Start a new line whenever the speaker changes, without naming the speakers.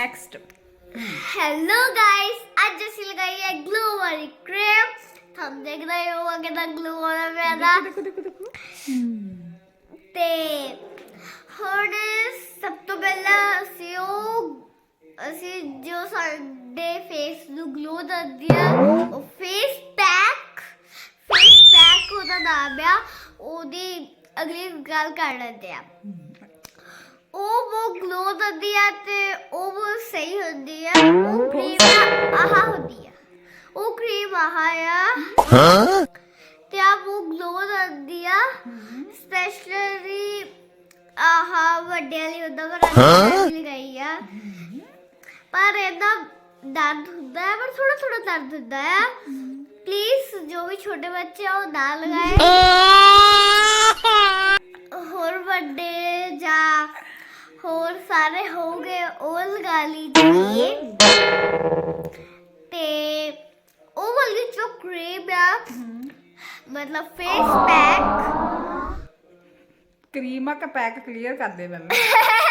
Next
hello guys ਅੱਜ ਅਸੀਂ ਲਗਾਈ ਹੈ ਗਲੂ ਵਾਲੀ ਕ੍ਰੀਮ ਤੁਹਾਨੂੰ ਦੇਖ ਰਹੇ ਹੋ ਗਲੂ ਵਾਲਾ ਪਿਆ ਦਾ
ਦੇਖੋ ਦੇਖੋ ਦੇਖੋ।
ਤੇ ਹੁਣ ਸਭ ਤੋਂ ਪਹਿਲਾਂ ਅਸੀਂ ਉਹ ਅਸੀਂ ਜੋ ਸਾਡੇ ਫੇਸ ਨੂੰ ਗਲੋ ਦਿੰਦੀ ਆ ਉਹ ਫੇਸ ਪੈਕ ਫੇਸ ਪੈਕ ਉਹਦਾ ਨਾਮ ਆ। ਉਹਦੀ ਅਗਲੀ ਗੱਲ ਕਰ ਲੈਂਦੇ ਆ। ਉਹ ਉਹ ਗਲੋ ਦਿੰਦੀ ਆ ਤੇ ਉਹ ਬਹੁਤ ਸਹੀ ਹੁੰਦੀ ਆ। ਉਹ ਕਰੀਮ ਆਹ ਹੁੰਦੀ ਆ। ਉਹ ਕਰੀਮ ਆਹ ਆ। ਤੇ ਆ ਉਹ ਗਲੋ ਦਿੰਦੀ ਆ। ਸਪੈਸ਼ਲੀ ਆਹ ਵੱਡੇ ਵਾਲੀ ਉਹਦਾ ਬਣਾ ਲਗਾਈ ਆ। ਪਰ ਇਹਦਾ ਦਰਦ ਹੁੰਦਾ ਹੈ ਪਰ ਥੋੜਾ ਥੋੜਾ ਦਰਦ ਹੁੰਦਾ ਹੈ। ਪਲੀਜ਼ ਜੋ ਵੀ ਛੋਟੇ ਬੱਚੇ ਆ ਉਹ ਨਾ ਲਗਾਏ। ਹੋਰ ਵੱਡੇ ਜਾਂ ਹੋਰ ਸਾਰੇ ਹੋ ਗਏ ਉਹ ਲਗਾ ਲੀਜੀਏ ਤੇ ਉਹ ਵਾਲੀ ਜੋ ਕਰੀਮ ਆ ਮਤਲਬ ਫੇਸ ਪੈਕ
ਕਰੀਮਾ ਕਾ ਪੈਕ ਕਲੀਅਰ ਕਰ ਦੇ ਮੈਨੂੰ।